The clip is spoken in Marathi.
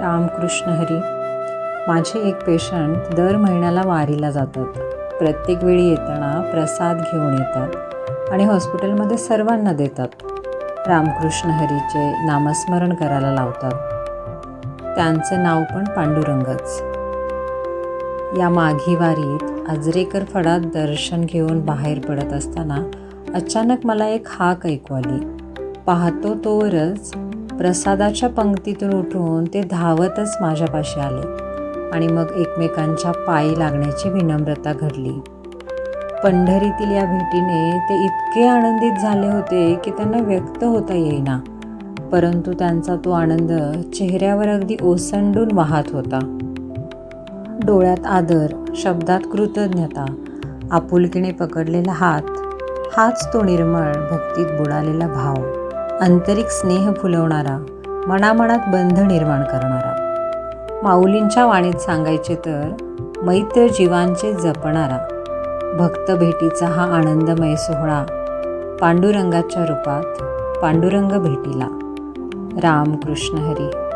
रामकृष्ण हरी माझे एक पेशंट दर महिन्याला वारीला जातात. प्रत्येक वेळी येताना प्रसाद घेऊन येतात आणि हॉस्पिटलमध्ये सर्वांना देतात. रामकृष्ण हरीचे नामस्मरण करायला लावतात. त्यांचं नाव पण पांडुरंगच. या माघी वारीत आजरेकर फडात दर्शन घेऊन बाहेर पडत असताना अचानक मला एक हाक ऐकू आली. पाहतो तोवरच प्रसादाच्या पंक्तीतून उठून ते धावतच माझ्यापाशी आले आणि मग एकमेकांच्या पायी लागण्याची विनम्रता घडली. पंढरीतील या भेटीने ते इतके आनंदित झाले होते की त्यांना व्यक्त होता येईना परंतु त्यांचा तो आनंद चेहऱ्यावर अगदी ओसंडून वाहत होता. डोळ्यात आदर शब्दात कृतज्ञता आपुलकीने पकडलेला हात हाच तो निर्मळ भक्तीत बुडालेला भाव. आंतरिक स्नेह फुलवणारा मनामनात बंध निर्माण करणारा. माऊलींच्या वाणीत सांगायचे तर मैत्र जीवांचे जपणारा भक्त भेटीचा हा आनंदमय सोहळा पांडुरंगाच्या रूपात पांडुरंग भेटीला. राम कृष्ण हरी.